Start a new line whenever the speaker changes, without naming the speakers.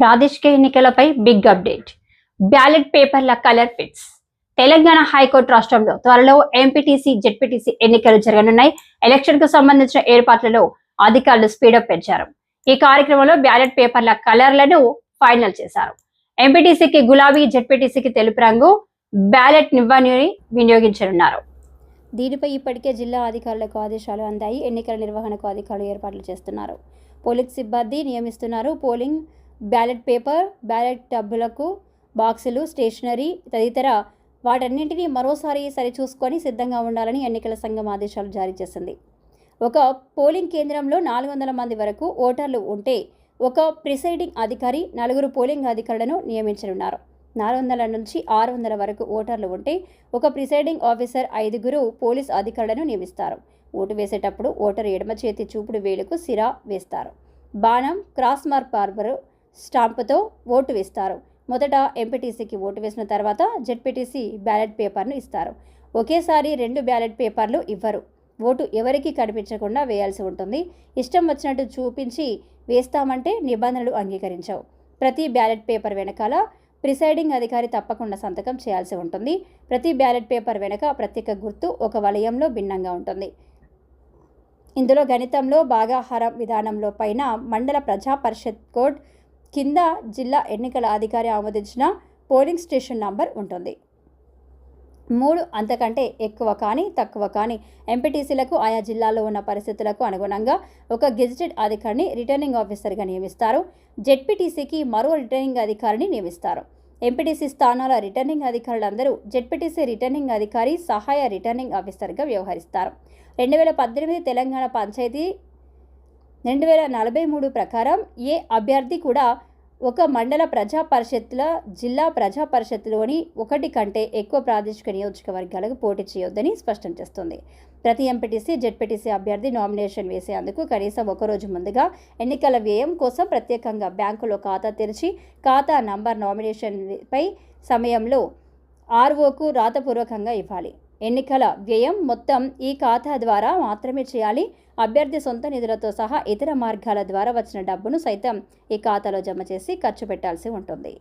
ప్రాదేశిక ఎన్నికలపై big update. Ballot పేపర్ల కలర్ పిట్స్ తెలంగాణ హైకోర్టు రాష్ట్రంలో త్వరలో ఎంపీటీసీ జెడ్పీటీసీ ఎన్నికలు జరగనున్నాయి. ఎలక్షన్కు సంబంధించిన ఏర్పాట్లలో అధికారులు స్పీడప్ పెంచారు. ఈ కార్యక్రమంలో బ్యాలెట్ పేపర్ల కలర్లను ఫైనల్ చేశారు. ఎంపీటీసీకి గులాబీ జెడ్పీటీసీకి తెలుపు రంగు బ్యాలెట్ నివ్వని వినియోగించనున్నారు. దీనిపై ఇప్పటికే జిల్లా అధికారులకు ఆదేశాలు అందాయి. ఎన్నికల నిర్వహణకు అధికారులు ఏర్పాట్లు చేస్తున్నారు. పోలింగ్ సిబ్బంది నియమిస్తున్నారు. పోలింగ్ బ్యాలెట్ పేపర్ బ్యాలెట్ టబ్బులకు బాక్సులు స్టేషనరీ తదితర వాటన్నింటినీ మరోసారి సరిచూసుకొని సిద్ధంగా ఉండాలని ఎన్నికల సంఘం ఆదేశాలు జారీ చేసింది. ఒక పోలింగ్ కేంద్రంలో నాలుగు వందల మంది వరకు ఓటర్లు ఉంటే ఒక ప్రిసైడింగ్ అధికారి నలుగురు పోలింగ్ అధికారులను నియమించనున్నారు. నాలుగు వందల నుంచి ఆరు వందల వరకు ఓటర్లు ఉంటే ఒక ప్రిసైడింగ్ ఆఫీసర్ ఐదుగురు పోలీస్ అధికారులను నియమిస్తారు. ఓటు వేసేటప్పుడు ఓటరు ఎడమ చేతి చూపుడు వేలుకు సిరా వేస్తారు. బాణం క్రాస్ మార్క్ బార్బరు స్టాంపుతో ఓటు వేస్తారు. మొదట ఎంపీటీసీకి ఓటు వేసిన తర్వాత జెడ్పీటీసీ బ్యాలెట్ పేపర్ను ఇస్తారు. ఒకేసారి రెండు బ్యాలెట్ పేపర్లు ఇవ్వరు. ఓటు ఎవరికి కనిపించకుండా వేయాల్సి ఉంటుంది. ఇష్టం వచ్చినట్టు చూపించి వేస్తామంటే నిబంధనలు అంగీకరించవు. ప్రతి బ్యాలెట్ పేపర్ వెనకాల ప్రిసైడింగ్ అధికారి తప్పకుండా సంతకం చేయాల్సి ఉంటుంది. ప్రతి బ్యాలెట్ పేపర్ వెనక ప్రత్యేక గుర్తు ఒక వలయంలో భిన్నంగా ఉంటుంది. ఇందులో గణితంలో భాగాహారం విధానంలో పైన మండల ప్రజా పరిషత్ కోడ్ కింద జిల్లా ఎన్నికల అధికారి ఆమోదించిన పోలింగ్ స్టేషన్ నంబర్ ఉంటుంది. మూడు అంతకంటే ఎక్కువ కానీ తక్కువ కానీ ఎంపీటీసీలకు ఆయా జిల్లాలో ఉన్న పరిస్థితులకు అనుగుణంగా ఒక గెజిటెడ్ అధికారిని రిటర్నింగ్ ఆఫీసర్గా నియమిస్తారు. జెడ్పీటీసీకి మరో రిటర్నింగ్ అధికారిని నియమిస్తారు. ఎంపీటీసీ స్థానాల రిటర్నింగ్ అధికారులందరూ జెడ్పీటీసీ రిటర్నింగ్ అధికారి సహాయ రిటర్నింగ్ ఆఫీసర్గా వ్యవహరిస్తారు. రెండు వేల పద్దెనిమిది తెలంగాణ పంచాయతీ రెండు వేల నలభై మూడు ప్రకారం ఏ అభ్యర్థి కూడా ఒక మండల ప్రజా పరిషత్ల జిల్లా ప్రజా పరిషత్లోని ఒకటి కంటే ఎక్కువ ప్రాదేశిక నియోజకవర్గాలకు పోటీ చేయొద్దని స్పష్టం చేస్తుంది. ప్రతి ఎంపీటీసీ జెడ్పీటీసీ అభ్యర్థి నామినేషన్ వేసేందుకు కనీసం ఒకరోజు ముందుగా ఎన్నికల వ్యయం కోసం ప్రత్యేకంగా బ్యాంకులో ఖాతా తెరిచి ఖాతా నంబర్ నామినేషన్పై సమయంలో ఆర్ఓకు రాతపూర్వకంగా ఇవ్వాలి. ఎన్నికల వ్యయం మొత్తం ఈ ఖాతా ద్వారా మాత్రమే చేయాలి. అభ్యర్థి సొంత నిధులతో సహా ఇతర మార్గాల ద్వారా వచ్చిన డబ్బును సైతం ఈ ఖాతాలో జమ చేసి ఖర్చు పెట్టాల్సి ఉంటుంది.